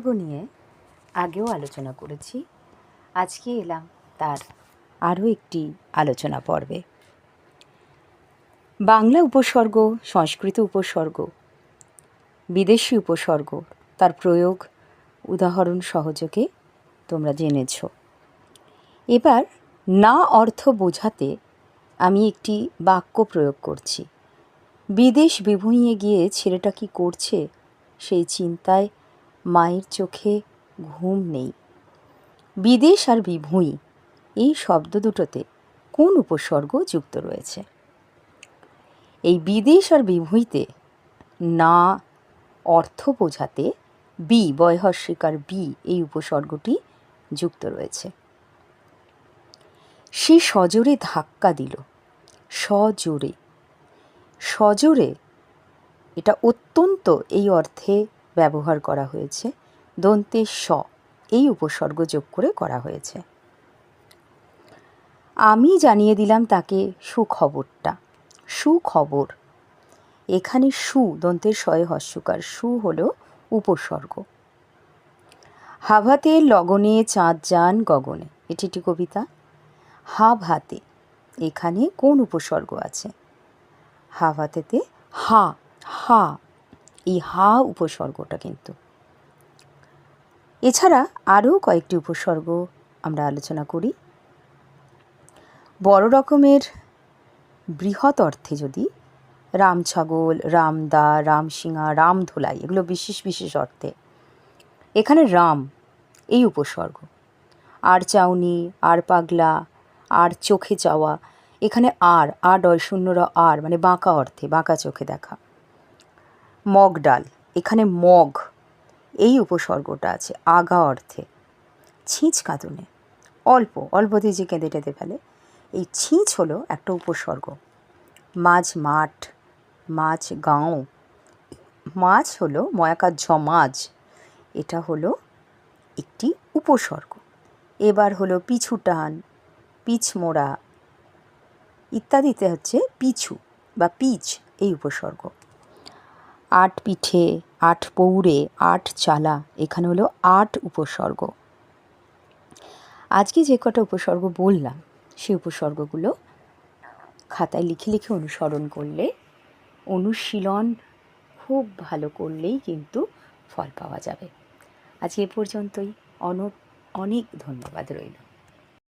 উপসর্গ নিয়ে আগেও আলোচনা করেছি, আজকে এলাম তার আরও একটি আলোচনা পর্বে। বাংলা উপসর্গ, সংস্কৃত উপসর্গ, বিদেশি উপসর্গ, তার প্রয়োগ, উদাহরণ সহযোগে তোমরা জেনেছ। এবার না অর্থ বোঝাতে আমি একটি বাক্য প্রয়োগ করছি। বিদেশ বিভুঁইয়ে গিয়ে ছেলেটা কি করছে সেই চিন্তায় মায়ের চোখে ঘুম নেই। বিদেশ আর বিভুঁই, এই শব্দ দুটোতে কোন উপসর্গ যুক্ত রয়েছে? এই বিদেশ আর বিভুঁইতে না অর্থ বোঝাতে বি বয়হস্বিকার বি, এই উপসর্গটি যুক্ত রয়েছে। সে সজোরে ধাক্কা দিল। সজোরে। সজোরে, এটা অত্যন্ত এই অর্থে ব্যবহার করা হয়েছে। দন্তে স এই উপসর্গ যোগ করে করা হয়েছে। আমি জানিয়ে দিলাম তাকে সুখবরটা। সুখবর। এখানে সু দন্তের শয়ে হস্যকার। সু হল উপসর্গ। হাভাতে লগনে চাঁদ যান গগনে। এটি একটি কবিতা। হাব হাতে এখানে কোন উপসর্গ আছে? হাভাতেতে হা হা। এই হা উপসর্গটা কিন্তু। এছাড়া আরও কয়েকটি উপসর্গ আমরা আলোচনা করি। বড় রকমের বৃহৎ অর্থে যদি রাম ছাগল রামদা, রামসিংহা, রামধোলাই এগুলো বিশেষ বিশেষ অর্থে, এখানে রাম এই উপসর্গ। আর চাউনি, আর পাগলা, আর চোখে চাওয়া, এখানে আর আর ডয় শূন্যরা আর মানে বাঁকা অর্থে, বাঁকা চোখে দেখা। মগ ডাল, এখানে মগ। এই উপসর্গটা আছে আগা অর্থে। ছিঁচ কাঁদুনে। অল্প অল্পতে যে কেঁদে টেঁদে ফেলে। এই ছিঁচ হলো একটা উপসর্গ। মাঝ মাঠ, মাছ গাঁও। মাছ হলো ময়াকার ঝ মাছ এটা হলো একটি উপসর্গ। এবার হলো পিছু টান পিছমোড়া ইত্যাদিতে হচ্ছে পিছু বা পিচ, এই উপসর্গ। আট পিঠে, আট পৌড়ে আট চালা। এখানে হলো আট উপসর্গ। আজকে যে কটা উপসর্গ বললাম, সেই উপসর্গগুলো খাতায় লিখে লিখে অনুসরণ করলে অনুশীলন খুব ভালো করলেই কিন্তু ফল পাওয়া যাবে। আজ এ পর্যন্তই। অনেক অনেক ধন্যবাদ রইল।